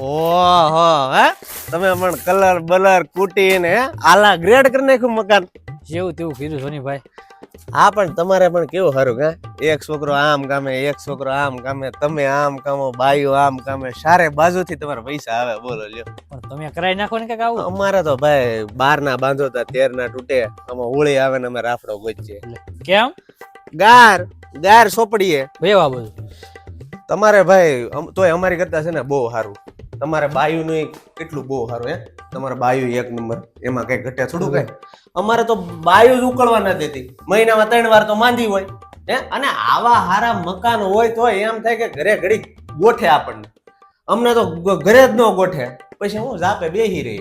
ઓહો હે? તમે પણ કલર બલર કૂટીને આલા ગ્રેડ કરી નાખ્યું મકાન. જેવું તેવું કીધું સોનીભાઈ. હા પણ તમારે પણ કેવું સારું કે એક છોકરો આમ કામે એક છોકરો આમ કામે તમે આમ કામો બાયો આમ કામે સારે બાજુથી તમારા પૈસા આવે બોલો લ્યો. પણ તમે કરાઈ નાખો ને કે આવું? અમારે તો ભાઈ બાર ના બાંધો તા તેર ના તૂટે. આમાં હોળી આવે ને અમે રાફડો ગોચીએ. કેમ? ગાર ગાર સોપડીએ. વેવા બોલ તમારે ભાઈ તોય અમારી કરતા છે ને બહુ સારું. તમારે બાયુ એક કેટલું બહુ સારું હે? તમારે બાયુ એક નંબર એમાં કઈ ઘટે થોડું કઈ? અમારે તો બાયુ જ ઉકળવા ન દેતી. મહિનામાં ત્રણ વાર તો માંદી હોય. હે? અને આવા હારા મકાન હોય તો એમ થાય કે ઘરે ઘડી ગોઠે આપણને. અમને તો ઘરે જ ન ગોઠે. પછી હું જાપે બેહી રહી.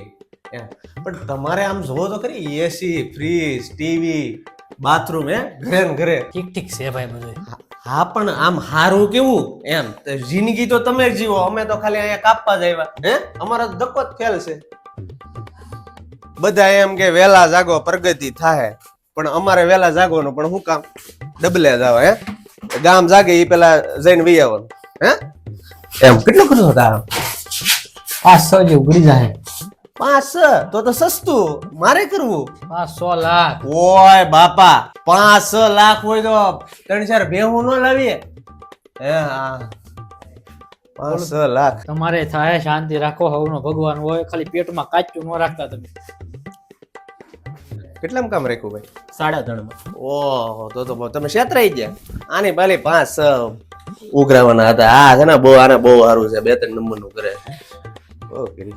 પણ તમારે આમ જોવો તો ખરી એસી ફ્રીજ ટીવી બાથરૂમ હે? ઘરે ઘરે. ઠીક ઠીક છે ભાઈ બધું હા પણ આમ હારું કેવું? એમ જિંદગી તો તમે જીવો. અમે તો ખાલી અહીંયા કાપવા જ આવ્યા. હે? અમારો ધક્કો જ ખેલ છે. બધા એમ કે વેલા જાગો પ્રગતિ થાય પણ અમારે વેલા જાગવાનું પણ શું કામ? ડબલે જાવ હે? ગામ જાગે એ પેલા જઈને વી આવવાનું હે? એમ કેટલો ખર્ચો થાય પાંચસો જેવું ગળી જાય પાંચ તો તો સસ્તું. મારે કરવું? પાંચસો લાખ. ઓય બાપા પાંચ લાખ હોય તો ત્રણ ચાર ભેહું ન લાવીએ. હે હા. પાંચ લાખ. તમારે થાય શાંતિ રાખો હવનો ભગવાન હોય ખાલી પેટમાં કાચું ન રાખતા તમે. કેટલામ કામ રાખ્યું ભાઈ? સાડા ત્રણમાં. ઓહો તો તો તમે છેતરાઈ ગયા. આની પાલી પાંચ ઉઘરાવાના હતા. આ છે ને બહુ આને બહુ સારું છે. બે ત્રણ નંબરનું કરે. કરી